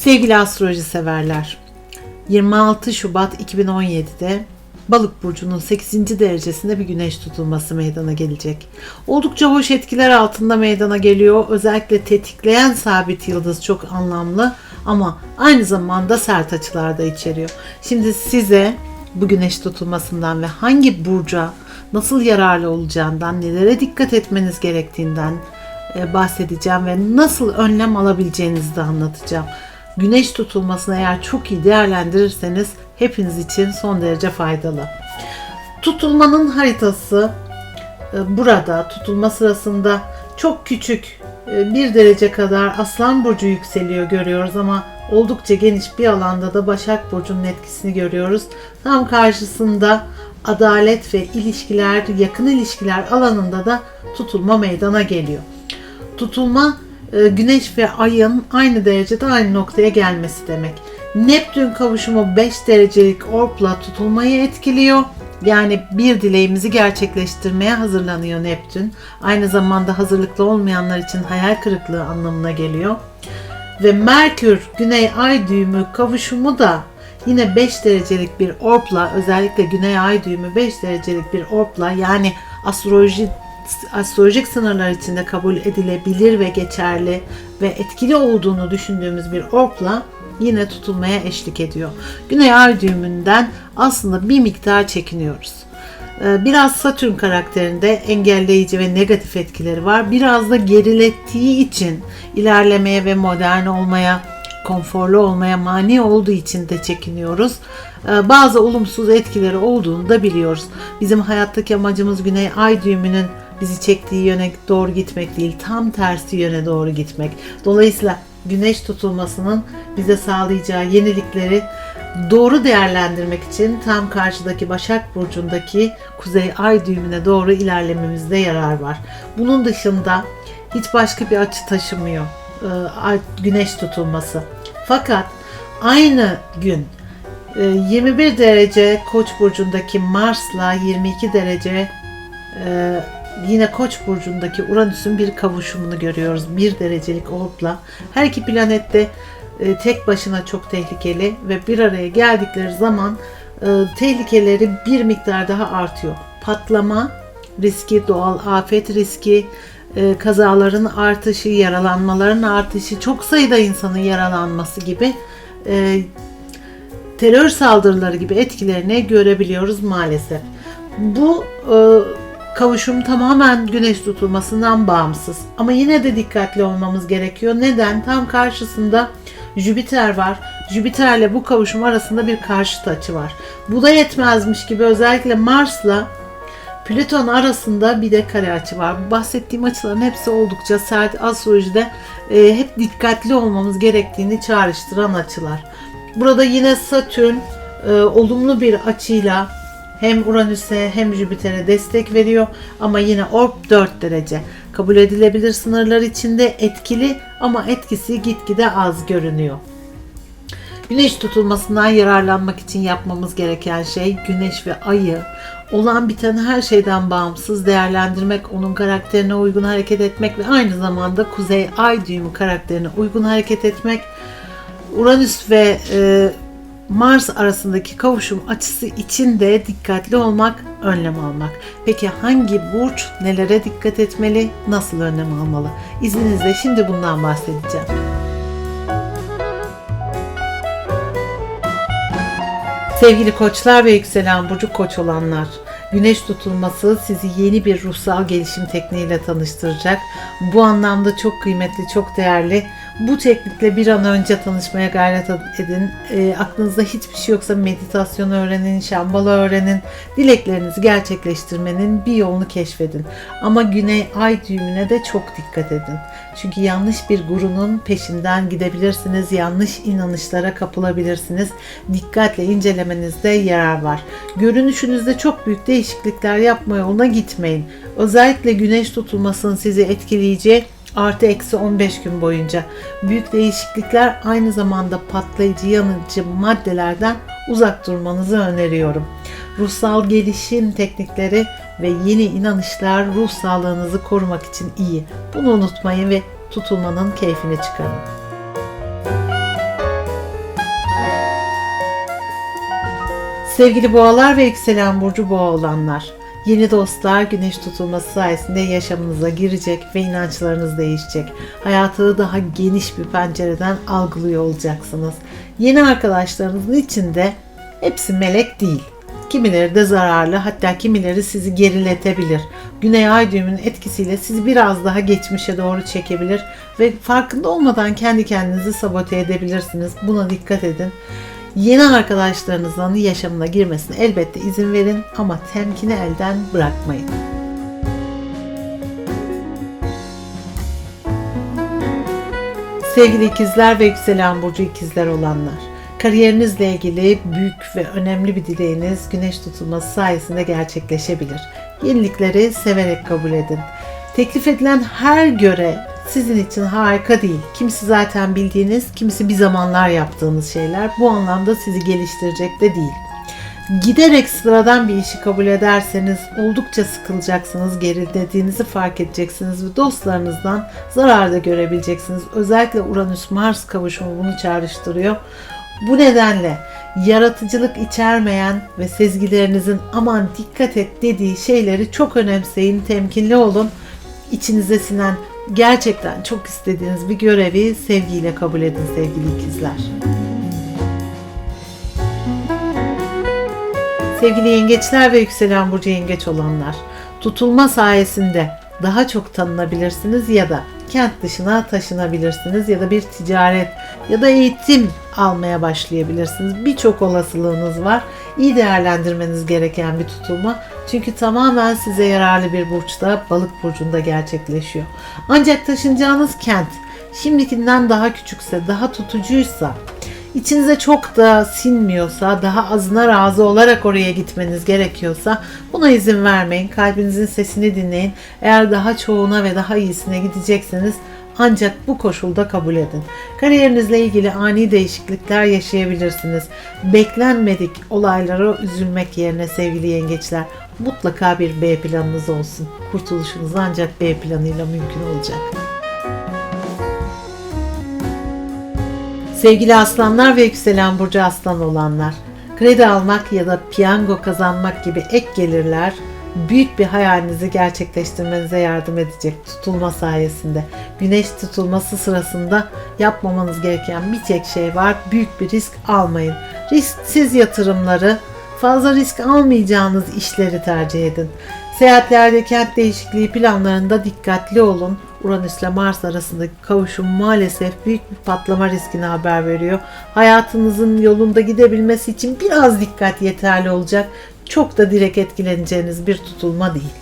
Sevgili astroloji severler, 26 Şubat 2017'de Balık burcunun 8. derecesinde bir güneş tutulması meydana gelecek. Oldukça hoş etkiler altında meydana geliyor. Özellikle tetikleyen sabit yıldız çok anlamlı ama aynı zamanda sert açılar da içeriyor. Şimdi size bu güneş tutulmasından ve hangi burca nasıl yararlı olacağından, nelere dikkat etmeniz gerektiğinden e, bahsedeceğim ve nasıl önlem alabileceğinizi de anlatacağım. Güneş tutulmasını eğer çok iyi değerlendirirseniz hepiniz için son derece faydalı. Tutulmanın haritası e, burada tutulma sırasında çok küçük e, bir derece kadar Aslan Burcu yükseliyor görüyoruz ama oldukça geniş bir alanda da Başak Burcu'nun etkisini görüyoruz. Tam karşısında adalet ve ilişkiler, yakın ilişkiler alanında da tutulma meydana geliyor. Tutulma Güneş ve Ay'ın aynı derecede aynı noktaya gelmesi demek. Neptün kavuşumu 5 derecelik orpla tutulmayı etkiliyor. Yani bir dileğimizi gerçekleştirmeye hazırlanıyor Neptün. Aynı zamanda hazırlıklı olmayanlar için hayal kırıklığı anlamına geliyor. Ve Merkür Güney Ay düğümü kavuşumu da yine 5 derecelik bir orpla özellikle Güney Ay düğümü 5 derecelik bir orpla yani astroloji astrolojik sınırlar içinde kabul edilebilir ve geçerli ve etkili olduğunu düşündüğümüz bir orpla yine tutulmaya eşlik ediyor. Güney ay düğümünden aslında bir miktar çekiniyoruz. Ee, biraz Satürn karakterinde engelleyici ve negatif etkileri var. Biraz da gerilettiği için ilerlemeye ve modern olmaya, konforlu olmaya mani olduğu için de çekiniyoruz. Ee, bazı olumsuz etkileri olduğunu da biliyoruz. Bizim hayattaki amacımız Güney Ay düğümünün bizi çektiği yöne doğru gitmek değil, tam tersi yöne doğru gitmek. Dolayısıyla güneş tutulmasının bize sağlayacağı yenilikleri doğru değerlendirmek için tam karşıdaki Başak Burcu'ndaki Kuzey Ay düğümüne doğru ilerlememizde yarar var. Bunun dışında hiç başka bir açı taşımıyor e, güneş tutulması. Fakat aynı gün 21 e, derece Koç burcundaki Mars'la 22 derece e, yine Koç burcundaki Uranüs'ün bir kavuşumunu görüyoruz. Bir derecelik orpla. Her iki planet de e, tek başına çok tehlikeli ve bir araya geldikleri zaman e, tehlikeleri bir miktar daha artıyor. Patlama riski, doğal afet riski, e, kazaların artışı, yaralanmaların artışı, çok sayıda insanın yaralanması gibi e, terör saldırıları gibi etkilerini görebiliyoruz maalesef. Bu kavuşum tamamen güneş tutulmasından bağımsız. Ama yine de dikkatli olmamız gerekiyor. Neden? Tam karşısında Jüpiter var. Jüpiterle bu kavuşum arasında bir karşıt açı var. Bu da yetmezmiş gibi özellikle Mars'la Plüton arasında bir de kare açı var. Bahsettiğim açıların hepsi oldukça sert astrolojide e, hep dikkatli olmamız gerektiğini çağrıştıran açılar. Burada yine Satürn e, olumlu bir açıyla hem Uranüs'e hem Jüpiter'e destek veriyor ama yine orb 4 derece. Kabul edilebilir sınırlar içinde etkili ama etkisi gitgide az görünüyor. Güneş tutulmasından yararlanmak için yapmamız gereken şey güneş ve ayı olan biten her şeyden bağımsız değerlendirmek, onun karakterine uygun hareket etmek ve aynı zamanda kuzey ay düğümü karakterine uygun hareket etmek. Uranüs ve e, Mars arasındaki kavuşum açısı için de dikkatli olmak, önlem almak. Peki hangi burç nelere dikkat etmeli, nasıl önlem almalı? İzninizle şimdi bundan bahsedeceğim. Sevgili koçlar ve yükselen burcu koç olanlar, güneş tutulması sizi yeni bir ruhsal gelişim tekniğiyle tanıştıracak. Bu anlamda çok kıymetli, çok değerli bu teknikle bir an önce tanışmaya gayret edin. E, aklınızda hiçbir şey yoksa meditasyon öğrenin, şambala öğrenin. Dileklerinizi gerçekleştirmenin bir yolunu keşfedin. Ama güney ay düğümüne de çok dikkat edin. Çünkü yanlış bir gurunun peşinden gidebilirsiniz. Yanlış inanışlara kapılabilirsiniz. Dikkatle incelemenizde yarar var. Görünüşünüzde çok büyük değişiklikler yapma yoluna gitmeyin. Özellikle güneş tutulmasının sizi etkileyeceği artı eksi 15 gün boyunca. Büyük değişiklikler aynı zamanda patlayıcı yanıcı maddelerden uzak durmanızı öneriyorum. Ruhsal gelişim teknikleri ve yeni inanışlar ruh sağlığınızı korumak için iyi. Bunu unutmayın ve tutulmanın keyfini çıkarın. Sevgili boğalar ve yükselen burcu boğa olanlar yeni dostlar güneş tutulması sayesinde yaşamınıza girecek ve inançlarınız değişecek. Hayatı daha geniş bir pencereden algılıyor olacaksınız. Yeni arkadaşlarınızın içinde hepsi melek değil. Kimileri de zararlı hatta kimileri sizi geriletebilir. Güney ay düğümünün etkisiyle sizi biraz daha geçmişe doğru çekebilir ve farkında olmadan kendi kendinizi sabote edebilirsiniz. Buna dikkat edin. Yeni arkadaşlarınızın yaşamına girmesine elbette izin verin ama temkini elden bırakmayın. Sevgili ikizler ve yükselen burcu ikizler olanlar. Kariyerinizle ilgili büyük ve önemli bir dileğiniz güneş tutulması sayesinde gerçekleşebilir. Yenilikleri severek kabul edin. Teklif edilen her göre sizin için harika değil. Kimisi zaten bildiğiniz, kimisi bir zamanlar yaptığınız şeyler. Bu anlamda sizi geliştirecek de değil. Giderek sıradan bir işi kabul ederseniz oldukça sıkılacaksınız, gerilediğinizi fark edeceksiniz ve dostlarınızdan zarar da görebileceksiniz. Özellikle Uranüs-Mars kavuşumu bunu çağrıştırıyor. Bu nedenle yaratıcılık içermeyen ve sezgilerinizin aman dikkat et dediği şeyleri çok önemseyin, temkinli olun. İçinize sinen gerçekten çok istediğiniz bir görevi sevgiyle kabul edin sevgili ikizler. Sevgili yengeçler ve yükselen burcu yengeç olanlar, tutulma sayesinde daha çok tanınabilirsiniz ya da kent dışına taşınabilirsiniz ya da bir ticaret ya da eğitim almaya başlayabilirsiniz. Birçok olasılığınız var. İyi değerlendirmeniz gereken bir tutulma. Çünkü tamamen size yararlı bir burçta, balık burcunda gerçekleşiyor. Ancak taşınacağınız kent şimdikinden daha küçükse, daha tutucuysa, içinize çok da sinmiyorsa, daha azına razı olarak oraya gitmeniz gerekiyorsa buna izin vermeyin. Kalbinizin sesini dinleyin. Eğer daha çoğuna ve daha iyisine gidecekseniz ancak bu koşulda kabul edin. Kariyerinizle ilgili ani değişiklikler yaşayabilirsiniz. Beklenmedik olaylara üzülmek yerine sevgili yengeçler mutlaka bir B planınız olsun. Kurtuluşunuz ancak B planıyla mümkün olacak. Sevgili aslanlar ve yükselen burcu aslan olanlar, kredi almak ya da piyango kazanmak gibi ek gelirler büyük bir hayalinizi gerçekleştirmenize yardım edecek tutulma sayesinde. Güneş tutulması sırasında yapmamanız gereken bir tek şey var. Büyük bir risk almayın. Risksiz yatırımları, fazla risk almayacağınız işleri tercih edin. Seyahatlerde kent değişikliği planlarında dikkatli olun. Uranüs ile Mars arasındaki kavuşum maalesef büyük bir patlama riskini haber veriyor. Hayatınızın yolunda gidebilmesi için biraz dikkat yeterli olacak. Çok da direkt etkileneceğiniz bir tutulma değil.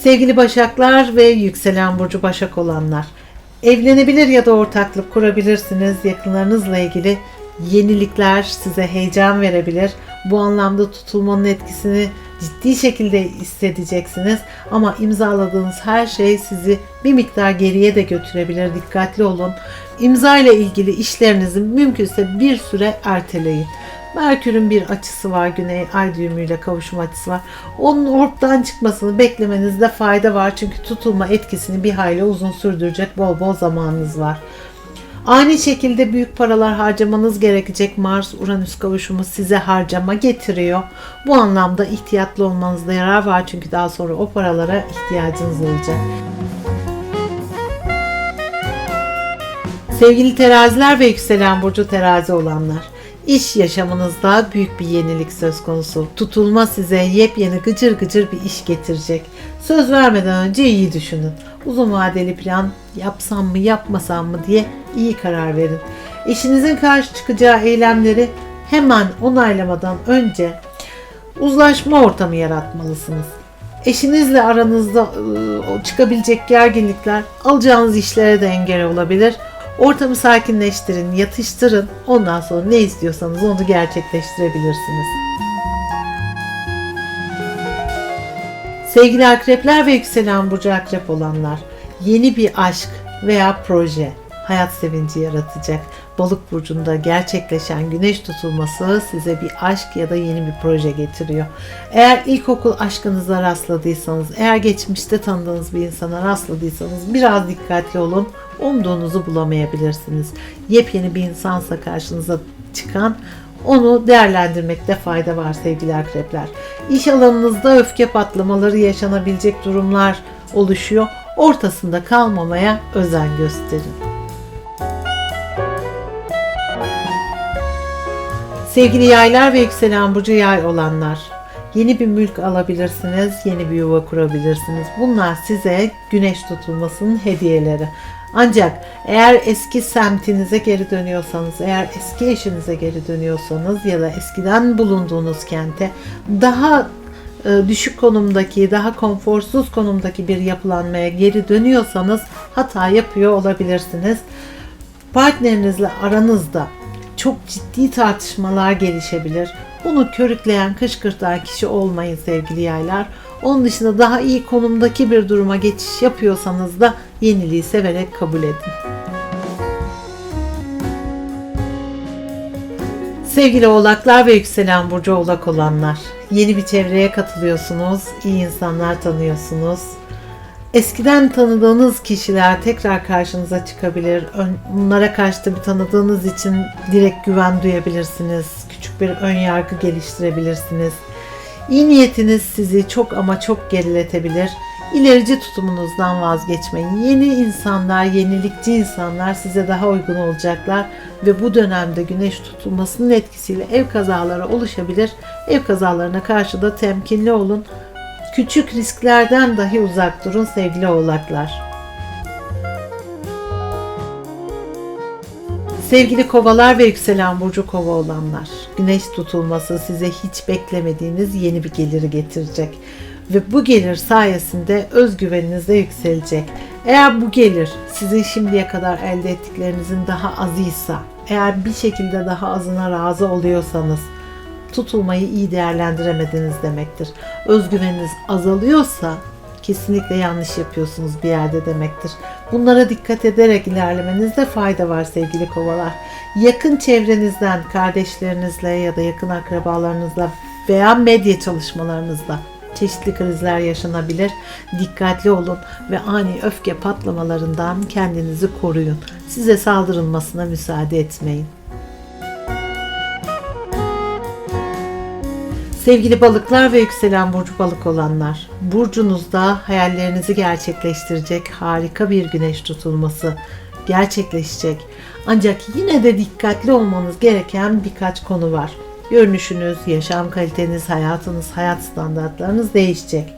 Sevgili Başaklar ve yükselen burcu Başak olanlar. Evlenebilir ya da ortaklık kurabilirsiniz. Yakınlarınızla ilgili yenilikler size heyecan verebilir. Bu anlamda tutulmanın etkisini ciddi şekilde hissedeceksiniz. Ama imzaladığınız her şey sizi bir miktar geriye de götürebilir. Dikkatli olun. İmza ile ilgili işlerinizi mümkünse bir süre erteleyin. Merkür'ün bir açısı var. Güney ay düğümüyle kavuşum açısı var. Onun ortadan çıkmasını beklemenizde fayda var. Çünkü tutulma etkisini bir hayli uzun sürdürecek bol bol zamanınız var. Ani şekilde büyük paralar harcamanız gerekecek Mars-Uranüs kavuşumu size harcama getiriyor. Bu anlamda ihtiyatlı olmanızda yarar var çünkü daha sonra o paralara ihtiyacınız olacak. Sevgili teraziler ve yükselen burcu terazi olanlar. İş yaşamınızda büyük bir yenilik söz konusu. Tutulma size yepyeni gıcır gıcır bir iş getirecek. Söz vermeden önce iyi düşünün. Uzun vadeli plan yapsam mı yapmasam mı diye iyi karar verin. Eşinizin karşı çıkacağı eylemleri hemen onaylamadan önce uzlaşma ortamı yaratmalısınız. Eşinizle aranızda ıı, çıkabilecek gerginlikler alacağınız işlere de engel olabilir. Ortamı sakinleştirin, yatıştırın. Ondan sonra ne istiyorsanız onu gerçekleştirebilirsiniz. Sevgili akrepler ve yükselen burcu akrep olanlar, yeni bir aşk veya proje, hayat sevinci yaratacak. Balık burcunda gerçekleşen güneş tutulması size bir aşk ya da yeni bir proje getiriyor. Eğer ilkokul aşkınıza rastladıysanız, eğer geçmişte tanıdığınız bir insana rastladıysanız biraz dikkatli olun. Umduğunuzu bulamayabilirsiniz. Yepyeni bir insansa karşınıza çıkan onu değerlendirmekte fayda var sevgili akrepler. İş alanınızda öfke patlamaları yaşanabilecek durumlar oluşuyor. Ortasında kalmamaya özen gösterin. Sevgili yaylar ve yükselen burcu yay olanlar. Yeni bir mülk alabilirsiniz, yeni bir yuva kurabilirsiniz. Bunlar size güneş tutulmasının hediyeleri. Ancak eğer eski semtinize geri dönüyorsanız, eğer eski eşinize geri dönüyorsanız ya da eskiden bulunduğunuz kente daha e, düşük konumdaki, daha konforsuz konumdaki bir yapılanmaya geri dönüyorsanız hata yapıyor olabilirsiniz. Partnerinizle aranızda çok ciddi tartışmalar gelişebilir. Bunu körükleyen, kışkırtan kişi olmayın sevgili yaylar. Onun dışında daha iyi konumdaki bir duruma geçiş yapıyorsanız da yeniliği severek kabul edin. Sevgili oğlaklar ve yükselen burcu oğlak olanlar. Yeni bir çevreye katılıyorsunuz, iyi insanlar tanıyorsunuz. Eskiden tanıdığınız kişiler tekrar karşınıza çıkabilir. Bunlara karşı tabii tanıdığınız için direkt güven duyabilirsiniz. Küçük bir ön yargı geliştirebilirsiniz. İyi niyetiniz sizi çok ama çok geriletebilir. İlerici tutumunuzdan vazgeçmeyin. Yeni insanlar, yenilikçi insanlar size daha uygun olacaklar ve bu dönemde güneş tutulmasının etkisiyle ev kazaları oluşabilir. Ev kazalarına karşı da temkinli olun. Küçük risklerden dahi uzak durun sevgili oğlaklar. Sevgili kovalar ve yükselen burcu kova olanlar, güneş tutulması size hiç beklemediğiniz yeni bir geliri getirecek ve bu gelir sayesinde özgüveniniz de yükselecek. Eğer bu gelir sizin şimdiye kadar elde ettiklerinizin daha azıysa, eğer bir şekilde daha azına razı oluyorsanız tutulmayı iyi değerlendiremediniz demektir. Özgüveniniz azalıyorsa kesinlikle yanlış yapıyorsunuz bir yerde demektir. Bunlara dikkat ederek ilerlemenizde fayda var sevgili kovalar. Yakın çevrenizden, kardeşlerinizle ya da yakın akrabalarınızla veya medya çalışmalarınızda çeşitli krizler yaşanabilir. Dikkatli olun ve ani öfke patlamalarından kendinizi koruyun. Size saldırılmasına müsaade etmeyin. Sevgili balıklar ve yükselen burcu balık olanlar, burcunuzda hayallerinizi gerçekleştirecek harika bir güneş tutulması gerçekleşecek. Ancak yine de dikkatli olmanız gereken birkaç konu var. Görünüşünüz, yaşam kaliteniz, hayatınız, hayat standartlarınız değişecek.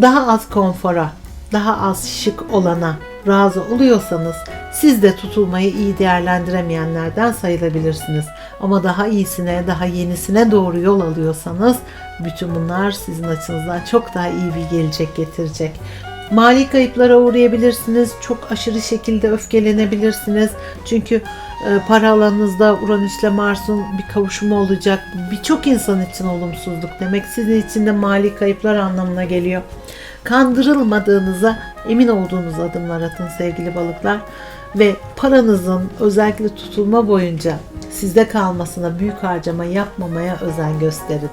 Daha az konfora, daha az şık olana razı oluyorsanız siz de tutulmayı iyi değerlendiremeyenlerden sayılabilirsiniz. Ama daha iyisine, daha yenisine doğru yol alıyorsanız bütün bunlar sizin açınızdan çok daha iyi bir gelecek getirecek. Mali kayıplara uğrayabilirsiniz. Çok aşırı şekilde öfkelenebilirsiniz. Çünkü e, para alanınızda Uranüs ile Mars'ın bir kavuşumu olacak. Birçok insan için olumsuzluk demek. Sizin için de mali kayıplar anlamına geliyor. Kandırılmadığınıza emin olduğunuz adımlar atın sevgili balıklar. Ve paranızın özellikle tutulma boyunca sizde kalmasına büyük harcama yapmamaya özen gösterin.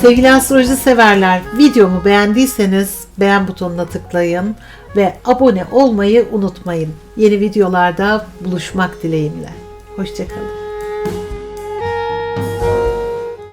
Sevgili astroloji severler, videomu beğendiyseniz beğen butonuna tıklayın ve abone olmayı unutmayın. Yeni videolarda buluşmak dileğimle. Hoşçakalın.